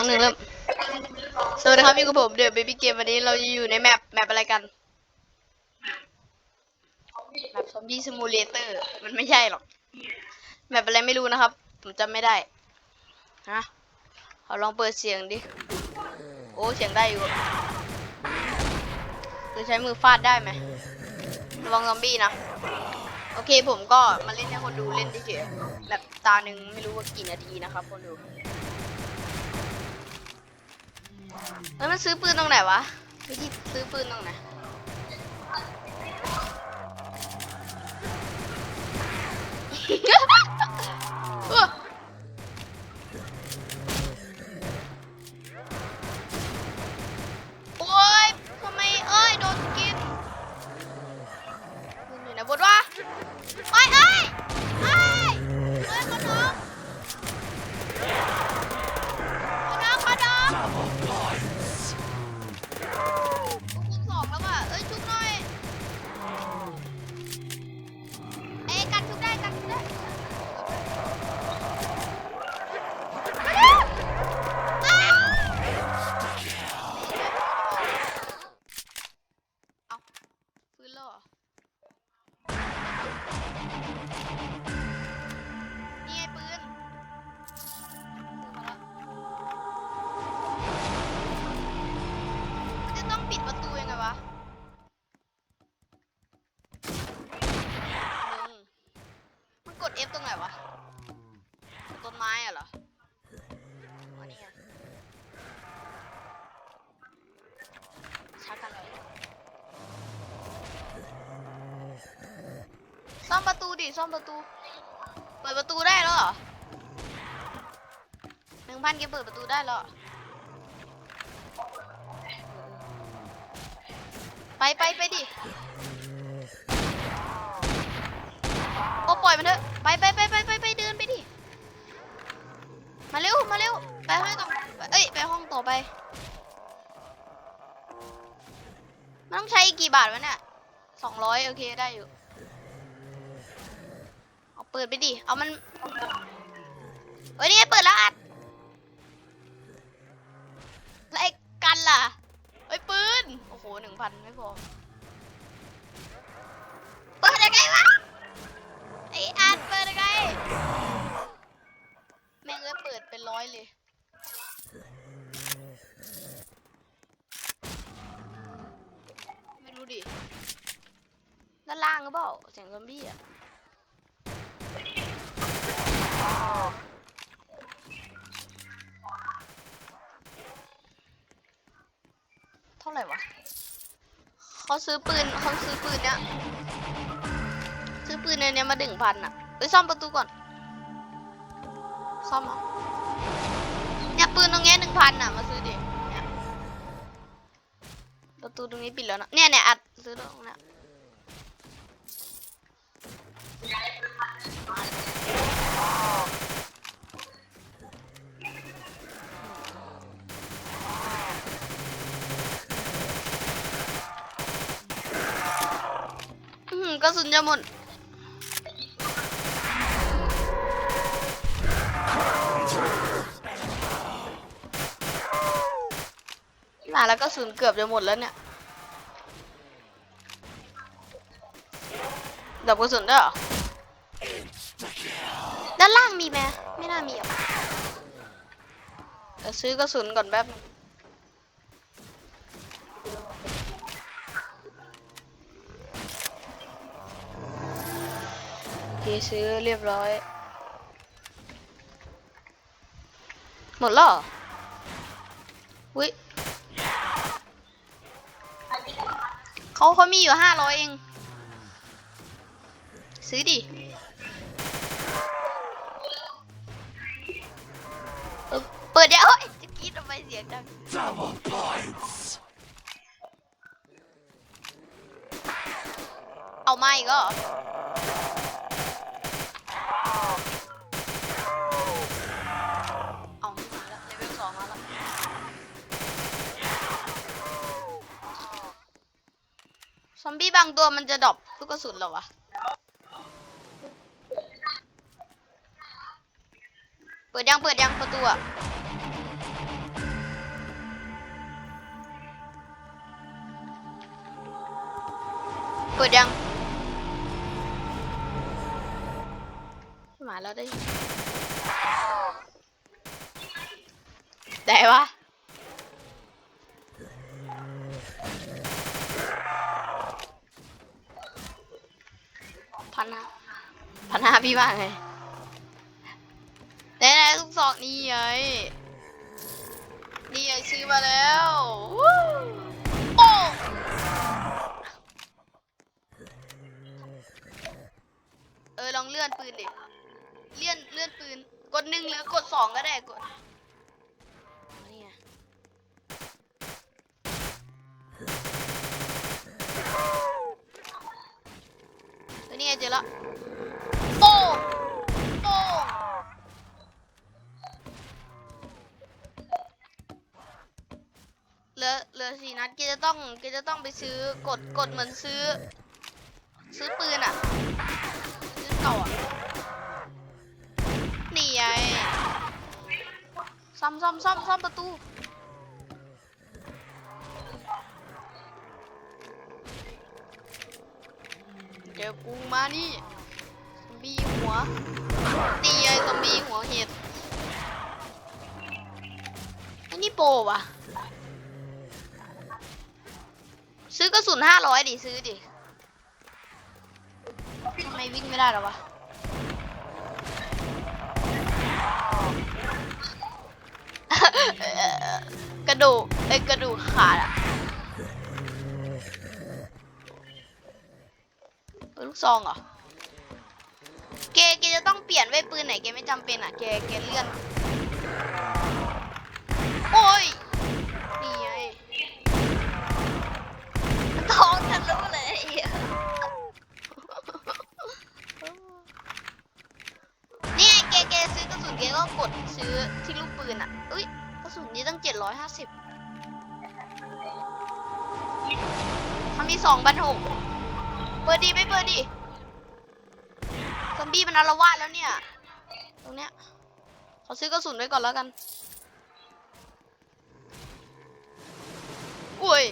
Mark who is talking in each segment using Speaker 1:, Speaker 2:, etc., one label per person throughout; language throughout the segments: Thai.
Speaker 1: สองหนึ่งเริ่มสวัสดีครับอยู่กับผมเดอะเบบี้เกมวันนี้เราอยู่ในแมปแมปอะไรกันแมปซอมบี้ซิมูเลเตอร์มันไม่ใช่หรอกแมปอะไรไม่รู้นะครับ ผมจำไม่ได้ฮะเอาลองเปิดเสียงดิ โอ้เสียงได้อยู่จะใช้มือฟาดได้ไหมระวังซอมบี้นะ โอเคผมก็มาเล่นให้คนดูเล่นเฉยๆแบบตาหนึ่งไม่รู้ว่ากี่นาทีนะครับคนดู แล้วมันซื้อปืนตรงไหนวะวิธีซื้อปืนตรงไหนโมันกด F ตรงไหนวะต้นไม้อะเหรออ๋อนี่ชักกันเลยซ่อมประตูดิซ่อมประตู เปิดประตูได้แล้วเหรอหนึ่งพันแกเปิดประตูได้แล้วเหรอไปไปไปดิโอ้ปล่อยมันเถอะ ไปไปไปไปไปไปเดินไปดิ มาเร็วมาเร็วไปห้องต่อเอ้ยไปห้องต่อไป มันต้องใช้อีกกี่บาทวะเนี่ยสองร้อยโอเคได้อยู่ เอาเปิดไปดิ เอามันเฮ้ยนี่ไงเปิดแล้วอัดแล้วไอ้กันล่ะเฮ้ยปืน โอ้โหหนึ่งพันไม่พอ เปิดยังไงวะ อ้อาร์ตเปิดไงแม่งเอ้ยเปิดเป็นร้อยเลยไม่รู้ดิด้านล่างหรือเปล่าเสียงซอมบี้อะเท่าไหร่วะเขาซื้อปืนเขาซื้อปืนเนี้ย อปืนในเนี้มาดึงพันอะไปซ่อมประตูก่อน ซ่อมเหรอเนี่ยปืนตรงเนี้ยหนึ่งพันอะ มาซื้อดิเนี่ยประตูตรงนี้ปิดแล้วนะเนี่ยเนี่ยอัดซื้อตรงนี้กระสุนจะหมด หนาแล้วก็สูญเกือบจะหมดแล้วเนี่ยดับกระสุนด้วยเหรอ ด้านล่างมีไหมไม่น่ามีหรอกเดี๋ยวซื้อกระสุนก่อนแป๊บนึงโอเคซื้อเรียบร้อย หมดแล้ว เขาเขามีอยู่ห้าร้อยเอง ซื้อดิเออเปิดเดี๋ยวเอ้ยจะกรีดทำไมเสียงดัง
Speaker 2: Double points.
Speaker 1: เอามาอีก อมบี้บางตัวมันจะดรอปลูกกระสุนหรอวะ เปิดยังเปิดยังประตูอะเปิดยังมาเราได้ ได้วะ พันห้าพันห้าพี่ว่าไงไหนๆลูกศอกนี่ไงนี่ไงซื้อมาแล้วโป้เออลองเลื่อนปืนดิเลื่อนเลื่อนปืน กดหนึ่งหรือกดสองก็ได้กดนี่ไง เจอละโป้งโป้งเหลือเหลือสี่นัดเกจะต้องเกจะต้องไปซื้อกดกดเหมือนซื้อ ซื้อปืนอะ ซื้อเก่าอะนี่ไงซ่อมซ่อมซ่อมซ่อมประตู มานี่ซอมบี้หัวนี่ไงซอมบี้หัวเห็ดไอ้นี่โปวะซื้อกระสุนห้าร้อยดิซื้อดิทำไมวิ่งไม่ได้หรอวะกระดูกไอ้ยกระดูกขาดอะปืน ลูกซองเหรอเกเกจะต้องเปลี่ยนไว้ปืนไหนเกไม่จำเป็นอะเกเกเลื่อน โอ้ยนี่ไงท้องทะลุเลยไอ้เหี้ยนี่ไงเกเกซื้อกระสุนเกก็กดซื้อที่ลูกปืนอะเอ้ยกระสุนนี้ตั้งเจ็ดร้อยห้าสิบมันมีสองบันหก ปิดดีไม่เปิดดีซอมบี้มันอารวาสแล้วเนี่ย ตรงเนี้ยขอซื้อกระสุนไว้ก่อนแล้วกันอุ้ย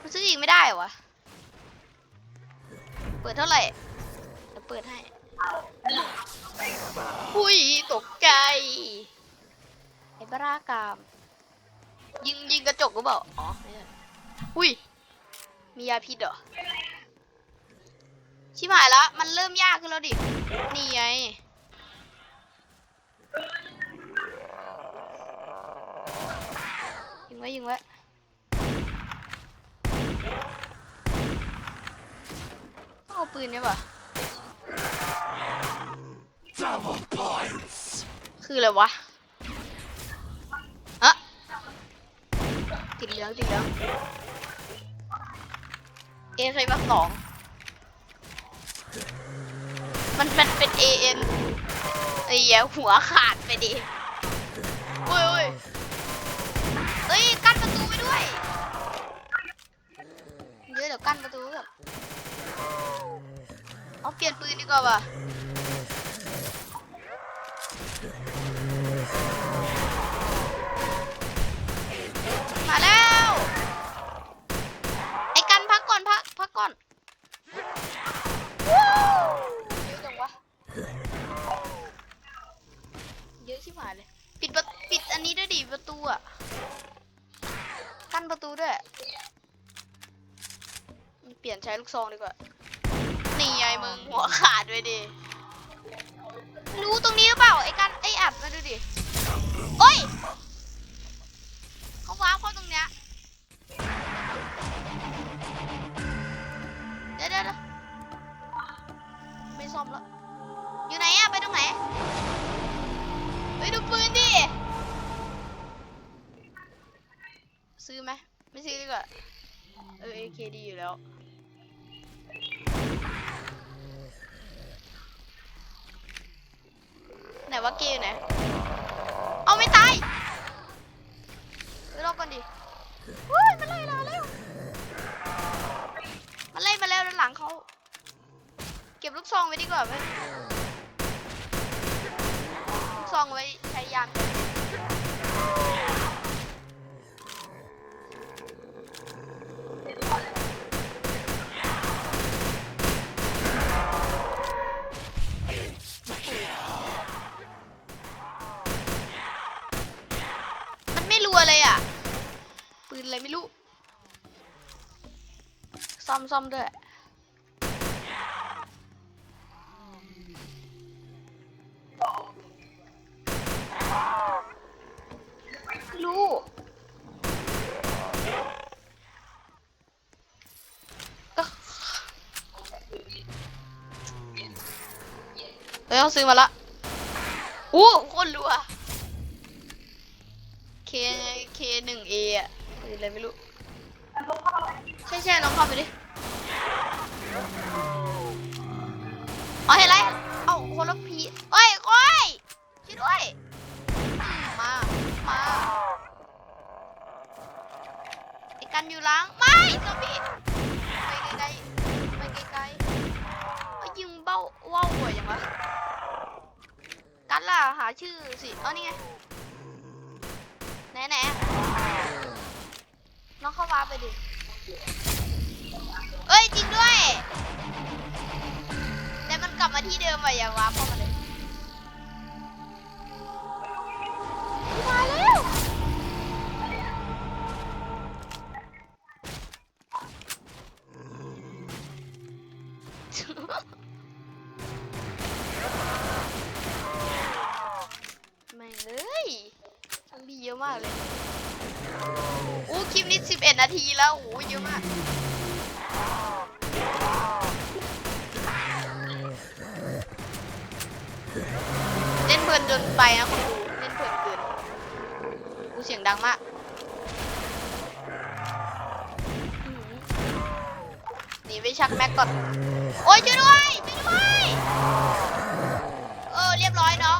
Speaker 1: มันซื้ออีกไม่ได้เหรอวะเปิดเท่าไหร่เดี๋ยวเปิดให้อุ้ยตกใจไอ้บรากาม ยิงยิงกระจกหรือเปล่าอ๋อไม่ใช่อุ้ย มียาพิษเหรอ ชิบหายแล้วมันเริ่มยากขึ้นแล้วดิ นี่ไง ยิงไว้ยิงไว้ต้องเอาปืนเนี่ยป่ะคืออะไรวะอะติดเหลืองติดเหลือง เอใส่มาสองมันเป็นเป็นเอเอ็นไอ้เหี้ยหัวขาดไปดิโอ้ยโอ้ยเอ้ยกั้นประตูไปด้วยเดี๋ยวเดี๋ยวกั้นประตูแบบเอาเปลี่ยนปืนดีกว่าว่ะ กั้นประตูด้วย เปลี่ยนใช้ลูกซองดีกว่า นี่ไงมึงหัวขาดไปดิ รู้ตรงนี้หรือเปล่าไอ้กันไอ้อัดมาดูดิ โอ้ยเขาว้าวเข้าตรงเนี้ย เดี๋ยวเดี๋ยวเดี๋ยวไม่ซ่อมแล้ว อยู่ไหนอะไปตรงไหน ไปดูปืนดิ ไหมไม่ซื้อดีกว่า เออ AK ดีอยู่แล้ว ไหนว่าเกย์อยู่ไหน เอาไม่ตายไปรอก่อนดิเฮ้ยมันไล่เราแล้ว มันไล่มาแล้วด้านหลังเขา เก็บลูกซองไว้ดีกว่าไหมลูกซองไว้ใช้ยาม ไม่รัวเลยอะ ปืนอะไรไม่รู้ ซ่อมซ่อมด้วย รู้ เฮ้ยเขาซื้อมาละอู้คนรัว K K หนึ่ง A ออะหรืออะไรไม่รู้ ใช่ใช่ลองเข้าไปดิเอาให้ไรเอาคนละพีเอ้ยก้อยช่วยด้วย มา มาไอ้กันอยู่หล้าง ไม่ซอมบี้ไปไกลๆไปไกลๆไปยิงเบ้าว่าวหัวอย่างวะกันล่ะหาชื่อสิ เอ๋อนี่ไง ไหนไหนน้องเข้าวาร์ปไปดิเอ้ยจริงด้วย แต่มันกลับมาที่เดิมไปอย่าวาร์ปเพราะมัน คลิปนี้11นาทีแล้วโอ้เยอะมาก เล่นเพลินจนไปนะคนดูเล่นเพลินเกินกูเสียงดังมากอื้อหือหนีไปชักแม็กก่อน โอ้ยช่วยด้วยช่วยด้วย เออเรียบร้อยเนาะ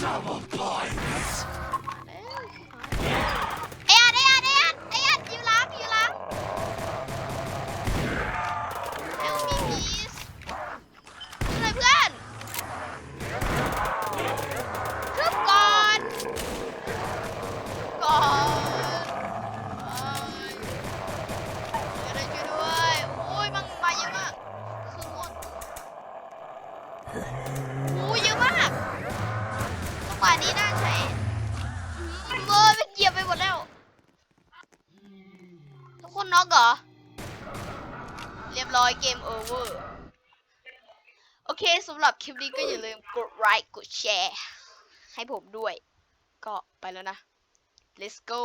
Speaker 1: ไอ้ยัดไอ้ยัดไอ้ยัดไอ้ยัดอยู่หล้างอยู่หล้างเอลมีพีสอะไรเพื่อนคืบก่อน ก่อนเอ้ยดี๋ยช่วยด้วยโอ้ยมันมาเยอะมากคือหมด นี้น่าใช้เบอร์ไปเกียบไปหมดแล้ว ทุกคนน็อกเหรอ เรียบร้อยเกมโอเวอร์ โอเคสำหรับคลิปนี้ก็อย่าลืมกดไลค์กดแชร์ ให้ผมด้วย ก็ไปแล้วนะ let's go